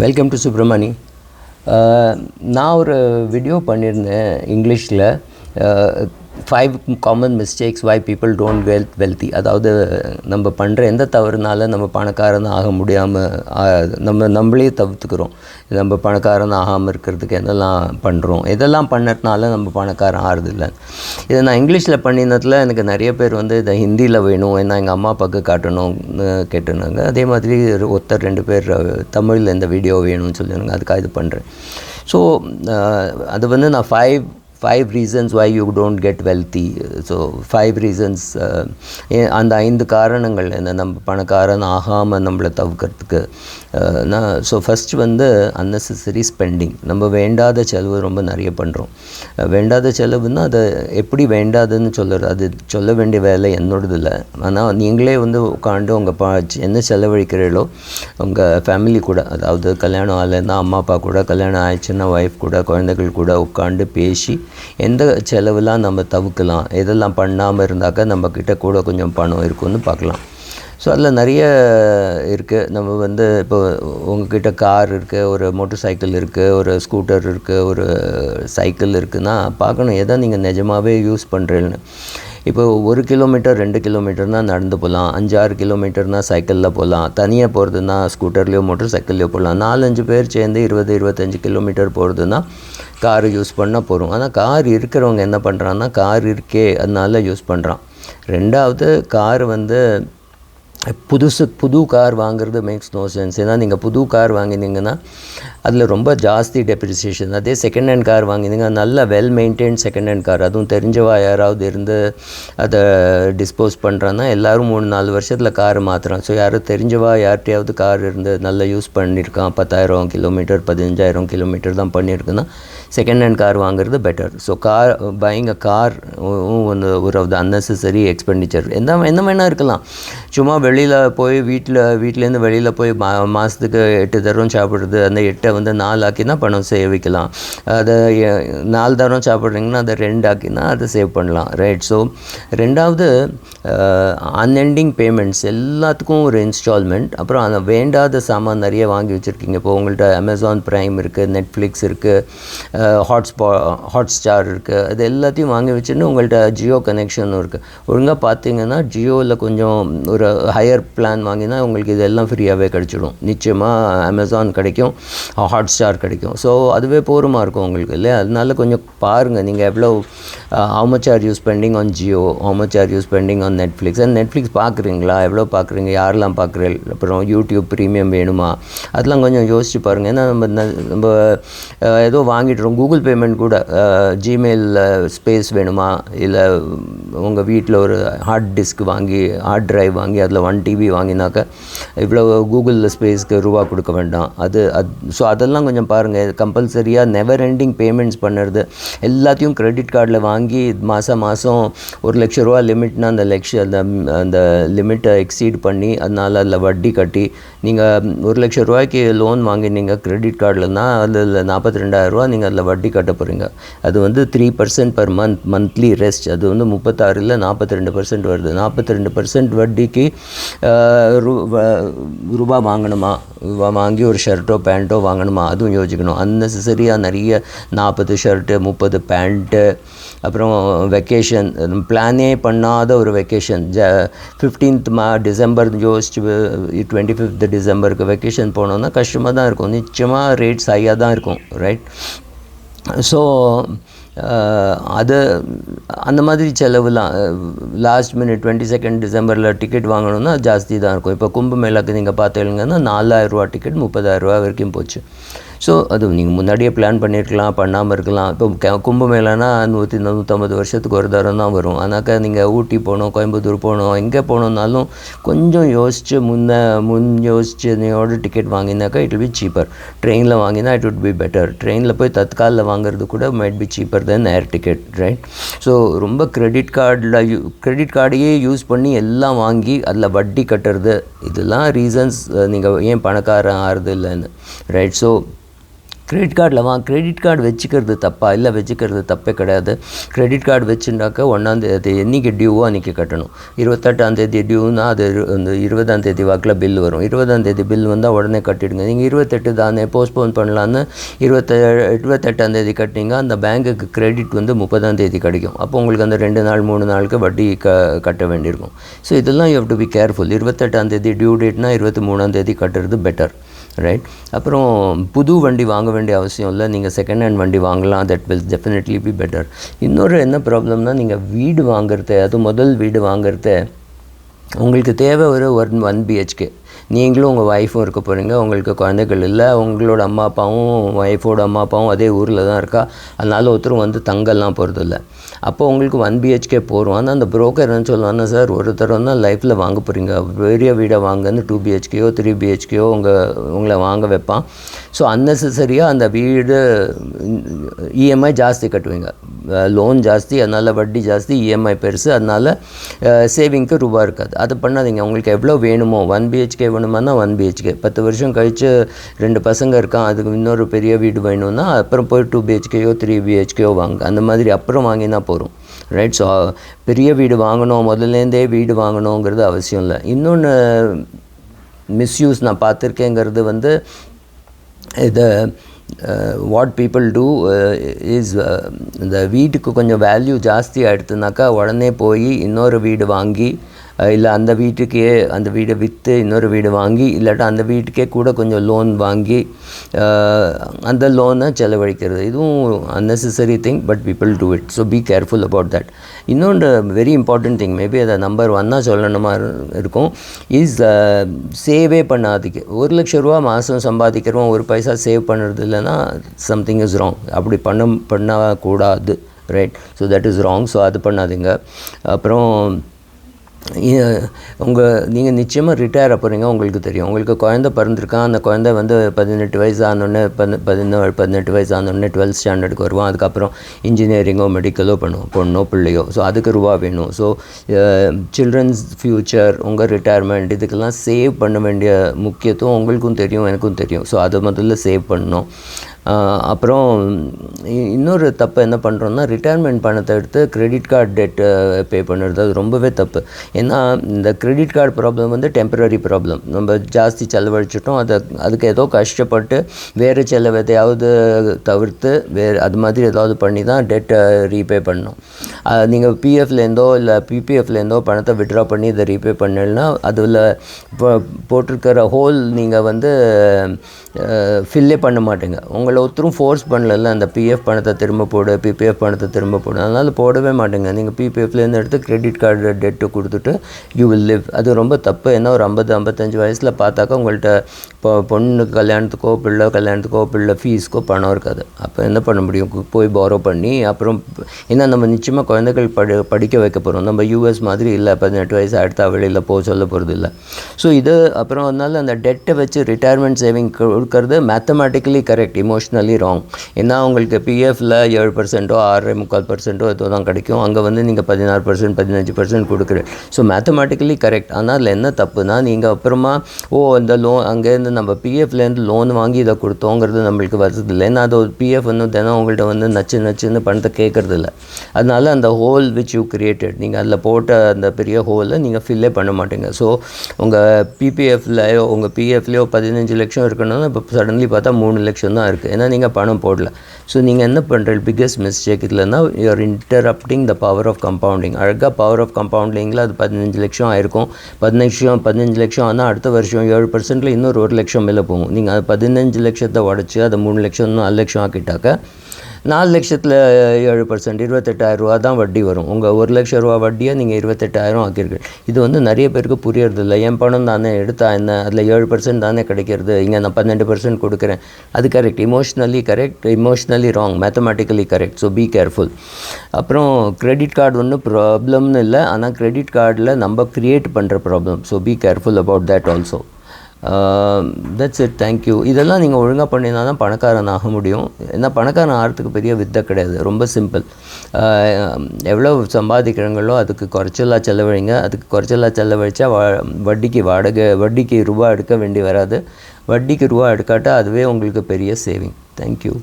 Welcome to Subramani நான் ஒரு video பண்ணியிருந்தேன் இங்கிலீஷில். Uh, five common mistakes why people don't wealth wealthy அதாவது நம்ம பண்ணுற எந்த தவறுனால நம்ம பணக்காரன் ஆக முடியாமல் நம்ம நம்மளே தவிர்த்துக்கிறோம். நம்ம பணக்காரன் ஆகாமல் இருக்கிறதுக்கு என்னெல்லாம் பண்ணுறோம் இதெல்லாம் பண்ணதுனால நம்ம பணக்காரன் ஆறுதில்ல? இதை நான் இங்கிலீஷில் பண்ணினதில் எனக்கு நிறைய பேர் வந்து இதை ஹிந்தியில் வேணும் ஏன்னா எங்கள் அம்மா அப்பாவுக்கு காட்டணும்னு கேட்டுனாங்க அதே மாதிரி ஒருத்தர் ரெண்டு பேர் தமிழில் இந்த வீடியோ வேணும்னு சொல்லியிருந்தாங்க. அதுக்காக இது பண்ணுறேன் ஸோ அது வந்து நான் five five reasons why you don't get wealthy so five reasons அந்த ஐந்து காரணங்கள் என்ன நம்ம பணக்காரன் ஆகாமல் நம்மளை தவிர்க்கிறதுக்கு uh, நான் ஸோ ஃபஸ்ட் வந்து அன்னெசரி ஸ்பெண்டிங் நம்ம வேண்டாத செலவு ரொம்ப நிறைய பண்ணுறோம் வேண்டாத செலவுன்னா அதை எப்படி வேண்டாதுன்னு சொல்லுறது அது சொல்ல வேண்டிய வேலை என்னோடது இல்லை. ஆனால் நீங்களே வந்து உட்காந்து உங்கள் பா என்ன செலவழிக்கிறீங்களோ உங்கள் ஃபேமிலி கூட அதாவது கல்யாணம் ஆகலைன்னா அம்மா அப்பா கூட கல்யாணம் ஆயிடுச்சுன்னா ஒய்ஃப் கூட குழந்தைகள் கூட உட்காந்து பேசி எந்த செலவுலாம் நம்ம தவிர்க்கலாம் எதெல்லாம் பண்ணாமல் இருந்தாக்கா நம்மக்கிட்ட கூட கொஞ்சம் பணம் இருக்கும்னு பார்க்கலாம். ஸோ அதில் நிறைய இருக்குது நம்ம வந்து இப்போ உங்ககிட்ட கார் இருக்குது ஒரு மோட்டர் சைக்கிள் இருக்குது ஒரு ஸ்கூட்டர் இருக்குது ஒரு சைக்கிள் இருக்குதுன்னா பார்க்கணும். எதை நீங்கள் நிஜமாகவே யூஸ் பண்ணுறீங்கன்னு இப்போ ஒரு கிலோமீட்டர் ரெண்டு கிலோமீட்டர்னால் நடந்து போகலாம். அஞ்சாறு கிலோமீட்டர்னால் சைக்கிளில் போகலாம். தனியாக போகிறதுனா ஸ்கூட்டர்லேயோ மோட்டர் சைக்கிள்லேயோ போகலாம். நாலஞ்சு பேர் சேர்ந்து இருபது இருபத்தஞ்சி கிலோமீட்டர் போகிறதுனா கார் யூஸ் பண்ணால் போகிறோம் ஆனால் கார் இருக்கிறவங்க என்ன பண்ணுறான்னா கார் இருக்கே அதனால யூஸ் பண்ணுறான் ரெண்டாவது கார் வந்து புதுசு புது கார் வாங்குறது மேக்ஸ் நோ சென்ஸ் ஏன்னா நீங்கள் புது கார் வாங்கினீங்கன்னா அதில் ரொம்ப ஜாஸ்தி டெப்ரிசியேஷன் அதே செகண்ட் ஹேண்ட் கார் வாங்கினீங்க நல்ல well maintain second hand car அதுவும் தெரிஞ்சவா யாராவது இருந்து அதை டிஸ்போஸ் பண்ணுறான்னா எல்லோரும் மூணு நாலு வருஷத்தில் கார் மாற்றுறான் ஸோ யாரும் தெரிஞ்சவா யார்கிட்டையாவது கார் இருந்து நல்லா யூஸ் பண்ணியிருக்கான் பத்தாயிரம் கிலோமீட்டர் பதினஞ்சாயிரம் கிலோமீட்டர் தான் பண்ணியிருக்குன்னா செகண்ட் ஹேண்ட் கார் வாங்குறது better so car buying a car ஒன்று ஒரு ஆஃப் த அன்னெசரி எக்ஸ்பெண்டிச்சர் எந்த என்ன வேணால் இருக்கலாம். சும்மா வெளியில் போய் வீட்டில் வீட்டிலேருந்து வெளியில் போய் மா மாதத்துக்கு எட்டு தரம் சாப்பிட்றது அந்த எட்டு வந்து நாலு ஆக்கினா பணம் சேவிக்கலாம் அதை நாலு தரம் சாப்பிட்றீங்கன்னா அதை ரெண்டு ஆக்கினா அதை சேவ் பண்ணலாம். ரைட் ஸோ ரெண்டாவது அன்எண்டிங் பேமெண்ட்ஸ் எல்லாத்துக்கும் ஒரு இன்ஸ்டால்மெண்ட் அப்புறம் அந்த வேண்டாத சாமான் நிறைய வாங்கி வச்சுருக்கீங்க. இப்போ உங்கள்கிட்ட அமேசான் ப்ரைம் இருக்குது நெட்ஃப்ளிக்ஸ் இருக்குது ஹாட்ஸ்பா ஹாட் ஸ்டார் இருக்குது அது எல்லாத்தையும் வாங்கி வச்சுட்டு உங்கள்கிட்ட ஜியோ கனெக்ஷனும் இருக்குது ஒழுங்காக பார்த்தீங்கன்னா ஜியோவில் கொஞ்சம் ஒரு ஹையர் பிளான் வாங்கினா உங்களுக்கு இதெல்லாம் ஃப்ரீயாகவே கிடச்சிடும். நிச்சயமாக அமேசான் கிடைக்கும். ஹாட் ஸ்டார் கிடைக்கும். ஸோ அதுவே போருமா இருக்கும் உங்களுக்கு இல்லையா? அதனால கொஞ்சம் பாருங்கள் நீங்கள் எவ்வளோ how much are you spending on Jio how much are you spending on Netflix and Netflix பார்க்குறீங்களா எவ்வளோ பார்க்குறீங்க யாரெல்லாம் பார்க்குறீங்க அப்புறம் யூடியூப் ப்ரீமியம் வேணுமா? அதெல்லாம் கொஞ்சம் யோசிச்சு பாருங்கள் ஏன்னா நம்ம நம்ம uh, ஏதோ வாங்கிட்டுறோம் கூகுள் பேமெண்ட் கூட uh, ஜிமெயிலில் ஸ்பேஸ் வேணுமா? இல்லை உங்கள் வீட்டில் ஒரு ஹார்ட் டிஸ்க் வாங்கி ஹார்ட் ட்ரைவ் வாங்கி அதில் ஒன் டிவி வாங்கினாக்க இவ்வளோ கூகுளில் ஸ்பேஸ்க்கு ரூபா கொடுக்க வேண்டாம். அது அது ஸோ அதெல்லாம் கொஞ்சம் பாருங்கள் கம்பல்சரியாக நெவர் எண்டிங் பேமெண்ட்ஸ் பண்ணுறது. எல்லாத்தையும் க்ரெடிட் கார்டில் வாங்கி மாதம் மாதம் ஒரு லட்ச ரூபா லிமிட்னா அந்த லட்ச அந்த அந்த லிமிட்டை எக்ஸீட் பண்ணி அதனால் அதில் வட்டி கட்டி நீங்கள் ஒரு லட்ச ரூபாய்க்கு லோன் வாங்கினீங்க கிரெடிட் கார்டில்னா அதில் நாற்பத்தி ரெண்டாயிரரூவா நீங்கள் அதில் வட்டி கட்ட போகிறீங்க அது வந்து three percent per month monthly rest அது வந்து முப்பத்தாறில் நாற்பத்தி ரெண்டு பர்சன்ட் வருது நாற்பத்தி ரெண்டு பர்சன்ட் வட்டிக்கு ரூபா வாங்கணுமா? வாங்கி ஒரு ஷர்ட்டோ பேண்ட்டோ வாங்கணும். அதுவும் யோசிக்கணும். அன்னெசரியாக நிறைய நாற்பது ஷர்ட்டு முப்பது பேண்ட்டு அப்புறம் வெக்கேஷன் பிளானே பண்ணாத ஒரு வெக்கேஷன் ஜ ஃபிஃப்டீன்த் மா டிசம்பர் யோசிச்சு டுவெண்ட்டி ஃபிஃப்த் டிசம்பருக்கு வெக்கேஷன் போனோன்னா கஷ்டமாக தான் இருக்கும். நிச்சயமாக ரேட்ஸ் ஹையாக தான் இருக்கும் ரைட் ஸோ அது அந்த மாதிரி செலவுலாம் லாஸ்ட் மினிட் டுவெண்ட்டி செகண்ட் டிசம்பரில் டிக்கெட் வாங்கணுன்னா ஜாஸ்தி தான் இருக்கும். இப்போ கும்பமேளாக்கு நீங்கள் பார்த்தீங்கன்னா நாலாயிரரூவா டிக்கெட் முப்பதாயிரரூவா வரைக்கும் போச்சு. ஸோ அது நீங்கள் முன்னாடியே பிளான் பண்ணியிருக்கலாம் பண்ணாமல் இருக்கலாம். இப்போ கும்பமேளானா நூற்றி நூற்றம்பது வருஷத்துக்கு ஒரு தரம் தான் வரும். ஆனாக்கா நீங்கள் ஊட்டி போகணும் கோயம்புத்தூர் போகணும் எங்கே போகணுன்னாலும் கொஞ்சம் யோசித்து முன்ன முன் யோசிச்சதையோட டிக்கெட் வாங்கினாக்கா இட் வில் பி சீப்பர் ட்ரெயினில் வாங்கினா இட் உட் பி பெட்டர் ட்ரெயினில் போய் தற்காலில் வாங்குறது கூட might be cheaper then air ticket right so ரொம்ப கிரெடிட் கார்டில் யூ கிரெடிட் கார்டையே யூஸ் பண்ணி எல்லாம் வாங்கி அதில் வட்டி கட்டுறது இதெல்லாம் ரீசன்ஸ் நீங்கள் ஏன் பணக்காரன் ஆறுது இல்லைன்னு ரைட் ஸோ கிரெடிட் கார்டில் வா கிரெடிட் கார்டு வச்சுக்கிறது தப்பா? இல்லை வச்சுக்கிறது தப்பே கிடையாது. கிரெடிட் கார்டு வச்சுட்டாக்கா ஒன்றாந்தேதி என்றைக்கு டியூவோ அன்றைக்கி கட்டணும். இருபத்தெட்டாந்தேதி டியூனா அது அந்த இருபதாந்தேதி வாக்கில் பில் வரும். இருபதாந்தேதி பில் வந்தால் உடனே கட்டிடுங்க. நீங்கள் இருபத்தெட்டு தானே போஸ்ட்போன் பண்ணலான்னு இருபத்த இருபத்தெட்டாந்தேதி கட்டினீங்க அந்த பேங்க்குக்கு கிரெடிட் வந்து முப்பதாந்தேதி கிடைக்கும். அப்போ உங்களுக்கு அந்த ரெண்டு நாள் மூணு நாளுக்கு வட்டி க கட்ட வேண்டியிருக்கும். ஸோ இதெல்லாம் you have to be careful இருபத்தெட்டாந்தேதி due டேட்னா இருபத்தி மூணாந்தேதி கட்டுறது பெட்டர் ரைட் அப்புறம் புது வண்டி வாங்க வேண்டிய அவசியம் இல்லை. நீங்கள் செகண்ட் ஹேண்ட் வண்டி வாங்கலாம். That will definitely be better இன்னொரு என்ன ப்ராப்ளம்னா நீங்கள் வீடு வாங்குறது அது முதல் வீடு வாங்குறது உங்களுக்கு தேவை ஒரு ஒன் ஒன் பிஹெச்கே நீங்களும் உங்கள் ஒய்ஃபும் இருக்க போகிறீங்க உங்களுக்கு குழந்தைகள் இல்லை உங்களோட அம்மா அப்பாவும் ஒய்ஃபோட அம்மா அப்பாவும் அதே ஊரில் தான் இருக்கா அதனால ஒருத்தரும் வந்து தங்கலாம் போகிறது இல்லை அப்போ உங்களுக்கு ஒன் பிஹெச்கே போகிறோம் ஆனால் அந்த புரோக்கர் என்ன சொல்லுவாங்கன்னா சார் ஒருத்தர் வந்து லைஃப்பில் வாங்க போகிறீங்க பெரிய வீடை வாங்கன்னு டூ பிஹெச்கேயோ த்ரீ பிஹெச்கேயோ உங்கள் உங்களை வாங்க வைப்பான் ஸோ அன்னெசரியாக அந்த வீடு இஎம்ஐ ஜாஸ்தி கட்டுவீங்க லோன் ஜாஸ்தி அதனால் வட்டி ஜாஸ்தி இஎம்ஐ பெருசு அதனால் சேவிங்க்கு ரூபா இருக்காது. அது பண்ணாதீங்க. உங்களுக்கு எவ்வளோ வேணுமோ ஒன் பிஹெச்கே வேணுமானா ஒன் பிஹெச்கே பத்து வருஷம் கழித்து ரெண்டு பசங்க இருக்கான் அதுக்கு இன்னொரு பெரிய வீடு வேணும்னா அப்புறம் போய் டூ பிஹெச்கேயோ த்ரீ பிஹெச்கேயோ வாங்க. அந்த மாதிரி அப்புறம் வாங்கினா போகிறோம் ரைட் ஸோ பெரிய வீடு வாங்கணும் முதல்லேருந்தே வீடு வாங்கணுங்கிறது அவசியம் இல்லை. இன்னொன்று மிஸ்யூஸ் நான் பார்த்துருக்கேங்கிறது வந்து இதை வாட் பீப்புள் டூ இஸ் இந்த வீட்டுக்கு கொஞ்சம் வேல்யூ ஜாஸ்தி ஆகிடுதுனாக்கா உடனே போய் இன்னொரு வீடு வாங்கி uh, இல்லை அந்த வீட்டுக்கே அந்த வீடை விற்று இன்னொரு வீடு வாங்கி இல்லாட்டா அந்த வீட்டுக்கே கூட கொஞ்சம் லோன் வாங்கி uh, அந்த லோனை செலவழிக்கிறது. இதுவும் unnecessary thing but people do it so be careful about that இன்னொன்று வெரி இம்பார்ட்டன்ட் திங் மேபி அதை நம்பர் ஒன்னாக சொல்லணுமா இருக்கும். இஸ் சேவே uh, பண்ணாதீங்க. ஒரு லட்ச ரூபா மாதம் சம்பாதிக்கிறோம் ஒரு பைசா சேவ் பண்ணுறது இல்லைன்னா சம்திங் இஸ் ராங் அப்படி பண்ண பண்ணக்கூடாது right so that is wrong so அது பண்ணாதீங்க. அப்புறம் உங்கள் நீங்கள் நிச்சயமாக ரிட்டையர் போகிறீங்க உங்களுக்கு தெரியும். உங்களுக்கு குழந்த பிறந்திருக்கான் அந்த குழந்தை வந்து பதினெட்டு வயசு ஆனோடனே பதி பதினேழு பதினெட்டு வயசு ஆனோடனே டுவெல்த் ஸ்டாண்டர்டுக்கு வருவான். அதுக்கப்புறம் இன்ஜினியரிங்கோ மெடிக்கலோ பண்ணுவோம் பொண்ணோ பிள்ளையோ. ஸோ அதுக்கு ரூபா வேணும். ஸோ சில்ட்ரன்ஸ் ஃப்யூச்சர் உங்கள் ரிட்டையர்மெண்ட் இதுக்கெல்லாம் சேவ் பண்ண வேண்டிய முக்கியத்துவம் உங்களுக்கும் தெரியும் எனக்கும் தெரியும். ஸோ அதை முதல்ல சேவ் பண்ணணும். அப்புறம் இ- இன்னொரு தப்பு என்ன பண்ணுறோம்னா ரிட்டையர்மெண்ட் பணத்தை எடுத்து கிரெடிட் கார்டு டெட்டு பே பண்ணுறது அது ரொம்பவே தப்பு. ஏன்னா இந்த கிரெடிட் கார்டு ப்ராப்ளம் வந்து டெம்பரரி ப்ராப்ளம் நம்ம ஜாஸ்தி செலவழிச்சிட்டோம். அதை அதுக்கு ஏதோ கஷ்டப்பட்டு வேறு செலவு எதையாவது தவிர்த்து வேறு அது மாதிரி ஏதாவது பண்ணி தான் டெட்டை ரீபே பண்ணணும் நீங்கள் பிஎஃப்லேருந்தோ இல்லை பிபிஎஃப்லேருந்தோ பணத்தை விட்ரா பண்ணி இதை ரீபே பண்ணலைன்னா அதில் போட்டிருக்கிற ஹோல் நீங்கள் வந்து ஃபில்லே பண்ண மாட்டேங்க. உங்கள் ஒருத்தரும் ஃபோர்ஸ் பண்ணல அந்த பிஎஃப் பணத்தை திரும்ப போடு பிபிஎஃப் பணத்தை திரும்ப போடு. அதனால் போடவே மாட்டேங்க. நீங்கள் பிபிஎஃப்லேருந்து எடுத்து கிரெடிட் கார்டு டெட்டு கொடுத்துட்டு யூ வில் லிவ் அது ரொம்ப தப்பு. ஏன்னா ஒரு ஐம்பது ஐம்பத்தஞ்சு வயசில் பார்த்தாக்கா உங்கள்கிட்ட இப்போ பொண்ணு கல்யாணத்துக்கோ பிள்ளை கல்யாணத்துக்கோ பிள்ளை ஃபீஸ்க்கோ பணம் இருக்காது. அப்போ என்ன பண்ண முடியும்? கு- போய் பாரோ பண்ணி அப்புறம் ஏன்னா நம்ம நிச்சயமாக குழந்தைகள் படி படிக்க வைக்க போகிறோம் நம்ம யூஎஸ் மாதிரி இல்லை. பதினெட்டு வயசு அடுத்த வெளியில் போக சொல்ல போகிறது இல்லை. ஸோ இது அப்புறம் அதனால அந்த டெட்டை வச்சு ரிட்டையர்மெண்ட் சேவிங் கொடுக்கறது மேத்தமேட்டிக்கலி கரெக்ட் இமோஷ்னலி ராங் ஏன்னா உங்களுக்கு பிஎஃப்ல ஏழு பர்சென்ட்டோ ஆறரை முக்கால் பர்சென்ட்டோ ஏதோ தான் கிடைக்கும். அங்கே வந்து நீங்கள் பதினாறு பர்சன்ட் பதினஞ்சு பர்சன்ட் கொடுக்குறேன் ஸோ மேத்தமேட்டிக்கலி கரெக்ட் ஆனால் அதில் என்ன தப்புனா நீங்கள் அப்புறமா ஓ இந்த லோன் அங்கேருந்து நம்ம பிஎஃப்லேருந்து லோன் வாங்கி இதை கொடுத்தோங்கிறது நம்மளுக்கு வருது இல்லை. ஏன்னா அது ஒரு பிஎஃப் வந்து தினம் உங்கள்கிட்ட வந்து நச்சு நச்சுன்னு பணத்தை கேட்குறது இல்லை அதனால் அந்த ஹோல் விச் யூ கிரியேட்டட் நீங்கள் அதில் போட்ட அந்த பெரிய ஹோலை நீங்கள் ஃபில்லே பண்ண மாட்டீங்க. ஸோ உங்கள் பிபிஎஃப்லையோ உங்கள் பிஎஃப்லையோ பதினஞ்சு லட்சம் இருக்கணும்னா இப்போ சடன்லி பார்த்தா மூணு லட்சம் தான் இருக்குது ஏன்னா நீங்கள் பணம் போடல. ஸோ நீங்கள் என்ன பண்ணுறது பிக்கஸ்ட் மிஸ்டேக் இல்லைன்னா you're interrupting the power of compounding அழகாக பவர் ஆஃப் கம்பவுண்டிங்கில் அது பதினஞ்சு லட்சம் ஆயிருக்கும். பதினஞ்சு பதினஞ்சு லட்சம் ஆனால் அடுத்த வருஷம் ஏழு பர்சன்ட்டில் இன்னொரு ஒரு லட்சம் மேலே போகும். நீங்கள் அது பதினஞ்சு லட்சத்தை உடச்சி அதை மூணு லட்சம் நாலு லட்சம் ஆக்கிட்டாக்க நாலு லட்சத்தில் ஏழு பர்சன்ட் இருபத்தெட்டாயிரம் ரூபா தான் வட்டி வரும். உங்கள் ஒரு லட்ச ரூபா வட்டியை நீங்கள் இருபத்தெட்டாயிரம் ஆக்கியிருக்கு இது வந்து நிறைய பேருக்கு புரியறது இல்லை. என் பணம் தானே எடுத்தா என்ன? அதில் ஏழு பர்சன்ட் தானே கிடைக்கிறது. இங்கே நான் பன்னெண்டு பர்சன்ட் கொடுக்குறேன். அது correct emotionally correct emotionally wrong mathematically correct so be careful அப்புறம் கிரெடிட் கார்டு ஒன்றும் ப்ராப்ளம்னு இல்லை. ஆனால் கிரெடிட் கார்டில் நம்ம க்ரியேட் பண்ணுற problem so be careful about that also that's it thank you இதெல்லாம் நீங்கள் ஒழுங்காக பண்ணினா தான் பணக்காரன் ஆக முடியும். ஏன்னா பணக்காரன் ஆகிறதுக்கு பெரிய வித்தை கிடையாது. ரொம்ப சிம்பிள் um, எவ்வளோ சம்பாதிக்கிறாங்களோ அதுக்கு குறைச்சலாக செலவழிங்க. அதுக்கு குறைச்சலாக செலவழித்தா வா வட்டிக்கு வாடகை வட்டிக்கு ரூபா எடுக்க வேண்டி வராது. வட்டிக்கு ரூபா எடுக்காட்டால் அதுவே உங்களுக்கு பெரிய சேவிங் தேங்க்யூ